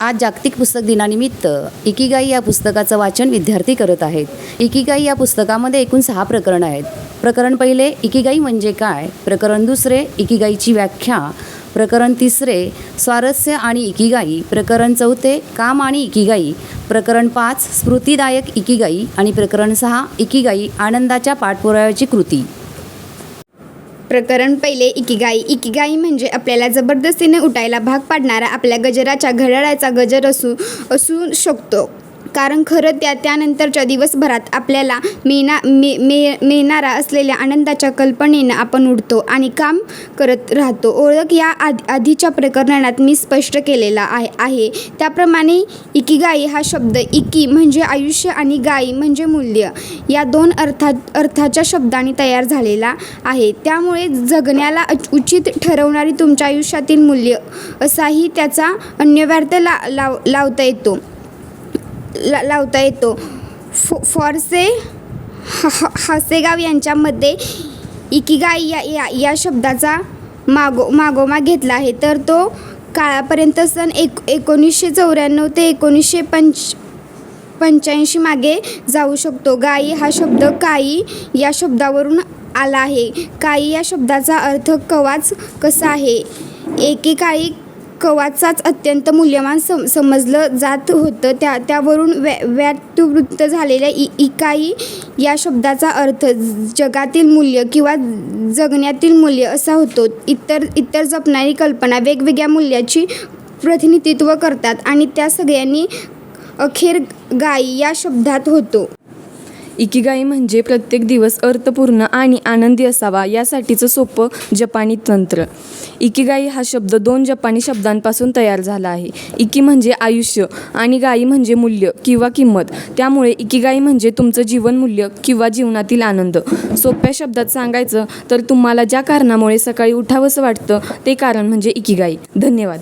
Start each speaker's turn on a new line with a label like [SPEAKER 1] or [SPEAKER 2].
[SPEAKER 1] आज जागतिक पुस्तक दिनानिमित्त इकिगाई या पुस्तकाचं वाचन विद्यार्थी करत आहेत. इकिगाई या पुस्तकामध्ये एकूण सहा प्रकरण आहेत. प्रकरण पहिले इकिगाई म्हणजे काय? प्रकरण दुसरे इकिगाईची व्याख्या. प्रकरण तिसरे स्वारस्य आणि इकिगाई. प्रकरण चौथे काम आणि इकिगाई. प्रकरण पाच स्मृतिदायक इकिगाई. आणि प्रकरण सहा इकिगाई आनंदाच्या पाठपुराव्याची कृती.
[SPEAKER 2] प्रकरण पहिले इकिगाई. इकिगाई म्हणजे आपल्याला जबरदस्तीने उठायला भाग पाडणारा आपल्या गजराच्या घड्याळाचा गजर असू असू शकतो. कारण खरं त्या त्यानंतरच्या दिवसभरात आपल्याला मिळणा मे मे मिळणारा असलेल्या आनंदाच्या कल्पनेनं आपण उठतो आणि काम करत राहतो. ओळख या आधी आधीच्या प्रकरणात मी स्पष्ट केलेला आहे आहे. त्याप्रमाणे इकिगाई हा शब्द इकी म्हणजे आयुष्य आणि गाई म्हणजे मूल्य या दोन अर्थात अर्थाच्या शब्दांनी तयार झालेला आहे. त्यामुळे जगण्याला उचित ठरवणारी तुमच्या आयुष्यातील मूल्य असाही त्याचा अन्यव्यार्थ ला लाव लावता येतो. ला लावता येतो. फो फॉरसे ह हसेगाव यांच्यामध्ये इकिगाई या या या शब्दाचा मागो मागोमा घेतला आहे. तर तो काळापर्यंत सन एक एकोणीसशे चौऱ्याण्णव ते एकोणीसशे पंच पंच्याऐंशी मागे जाऊ शकतो. गाई हा शब्द काई या शब्दावरून आला आहे. काई या शब्दाचा अर्थ कवाच कसा आहे? एकेकाळी कवाचाच अत्यंत मूल्यवान सम समजलं जात होतं. त्या त्यावरून व्या व्यात्युवृत्त झालेल्या इ इकाई या शब्दाचा अर्थ जगातील मूल्य किंवा जगण्यातील मूल्य असा होतो. इतर इतर जपणारी कल्पना वेगवेगळ्या मूल्याची प्रतिनिधित्व करतात आणि त्या सगळ्यांनी अखेर गाई या शब्दात होतो.
[SPEAKER 3] इकिगाई म्हणजे प्रत्येक दिवस अर्थपूर्ण आणि आनंदी असावा यासाठीचं सोपं जपानी तंत्र. इकिगाई हा शब्द दोन जपानी शब्दांपासून तयार झाला आहे. इकी म्हणजे आयुष्य आणि गाई म्हणजे मूल्य किंवा किंमत. त्यामुळे इकिगाई म्हणजे तुमचं जीवनमूल्य किंवा जीवनातील आनंद. सोप्या शब्दात सांगायचं तर तुम्हाला ज्या कारणामुळे सकाळी उठावंसं वाटतं ते कारण म्हणजे इकिगाई. धन्यवाद.